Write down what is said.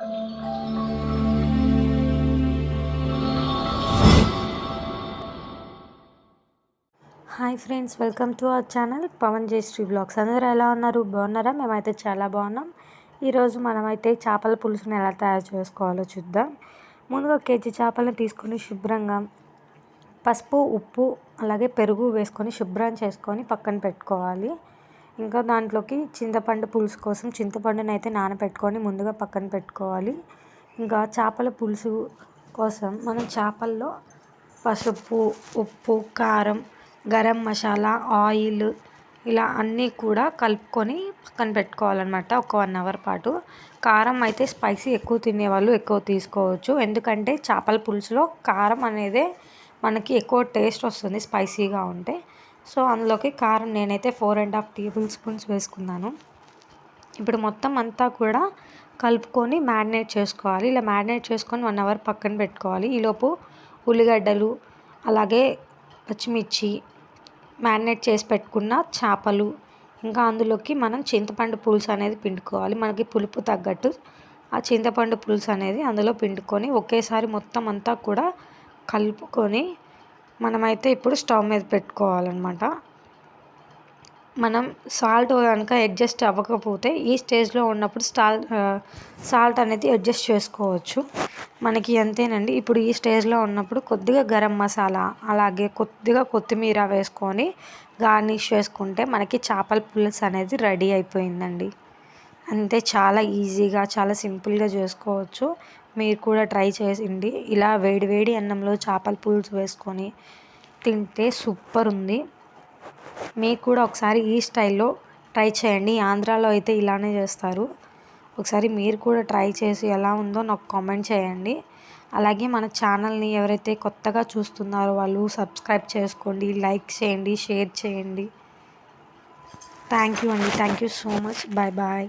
Hi friends welcome to our channel Pavan Jayashree vlogs. అందరూ ఎలా ఉన్నారు? బాగున్నారా? మేమైతే చాలా బాగున్నాం. ఈరోజు మనమైతే చేపల పులుసుని ఎలా తయారు చేసుకోవాలో చూద్దాం. ముందుగా కేజీ చేపలను తీసుకొని శుభ్రంగా పసుపు ఉప్పు అలాగే పెరుగు వేసుకొని శుభ్రం చేసుకొని పక్కన పెట్టుకోవాలి. ఇంకా దాంట్లోకి చింతపండు పులుసు కోసం చింతపండును అయితే నానబెట్టుకొని ముందుగా పక్కన పెట్టుకోవాలి. ఇంకా చేపల పులుసు కోసం మనం చేపల్లో పసుపు ఉప్పు కారం గరం మసాలా ఆయిల్ ఇలా అన్నీ కూడా కలుపుకొని పక్కన పెట్టుకోవాలన్నమాట ఒక వన్ అవర్ పాటు. కారం అయితే స్పైసీ ఎక్కువ తినేవాళ్ళు ఎక్కువ తీసుకోవచ్చు. ఎందుకంటే చేపల పులుసులో కారం అనేది మనకి ఎక్కువ టేస్ట్ వస్తుంది స్పైసీగా ఉంటే. సో అందులోకి కారం నేనైతే four and half tablespoons వేసుకున్నాను. ఇప్పుడు మొత్తం అంతా కూడా కలుపుకొని మ్యారినేట్ చేసుకోవాలి. ఇలా మ్యారినేట్ చేసుకొని వన్ అవర్ పక్కన పెట్టుకోవాలి. ఈలోపు ఉల్లిగడ్డలు అలాగే పచ్చిమిర్చి మ్యారినేట్ చేసి పెట్టుకున్న చేపలు ఇంకా అందులోకి మనం చింతపండు పులుసు అనేది పిండుకోవాలి. మనకి పులుపు తగ్గట్టు ఆ చింతపండు పులుసు అనేది అందులో పిండుకొని ఒకేసారి మొత్తం అంతా కూడా కలుపుకొని మనమైతే ఇప్పుడు స్టవ్ మీద పెట్టుకోవాలన్నమాట. మనం సాల్ట్ కనుక అడ్జస్ట్ అవ్వకపోతే ఈ స్టేజ్లో ఉన్నప్పుడు స్టాల్ సాల్ట్ అనేది అడ్జస్ట్ చేసుకోవచ్చు. మనకి అంతేనండి. ఇప్పుడు ఈ స్టేజ్లో ఉన్నప్పుడు కొద్దిగా గరం మసాలా అలాగే కొద్దిగా కొత్తిమీర వేసుకొని గార్నిష్ చేసుకుంటే మనకి చేపల పులుసు అనేది రెడీ అయిపోయిందండి. అంతే చాలా ఈజీగా చాలా సింపుల్గా చేసుకోవచ్చు. మీరు కూడా ట్రై చేసిండి ఇలా వేడివేడి అన్నంలో చేపల పులుసు వేసుకొని తింటే సూపర్ ఉంది. మీకు కూడా ఒకసారి ఈ స్టైల్లో ట్రై చేయండి. ఆంధ్రాలో అయితే ఇలానే చేస్తారు. ఒకసారి మీరు కూడా ట్రై చేసి ఎలా ఉందో నాకు కామెంట్ చేయండి. అలాగే మన ఛానల్ని ఎవరైతే కొత్తగా చూస్తున్నారో వాళ్ళు సబ్స్క్రైబ్ చేసుకోండి లైక్ చేయండి షేర్ చేయండి. థ్యాంక్ యూ అండి. Thank you so much. Bye bye.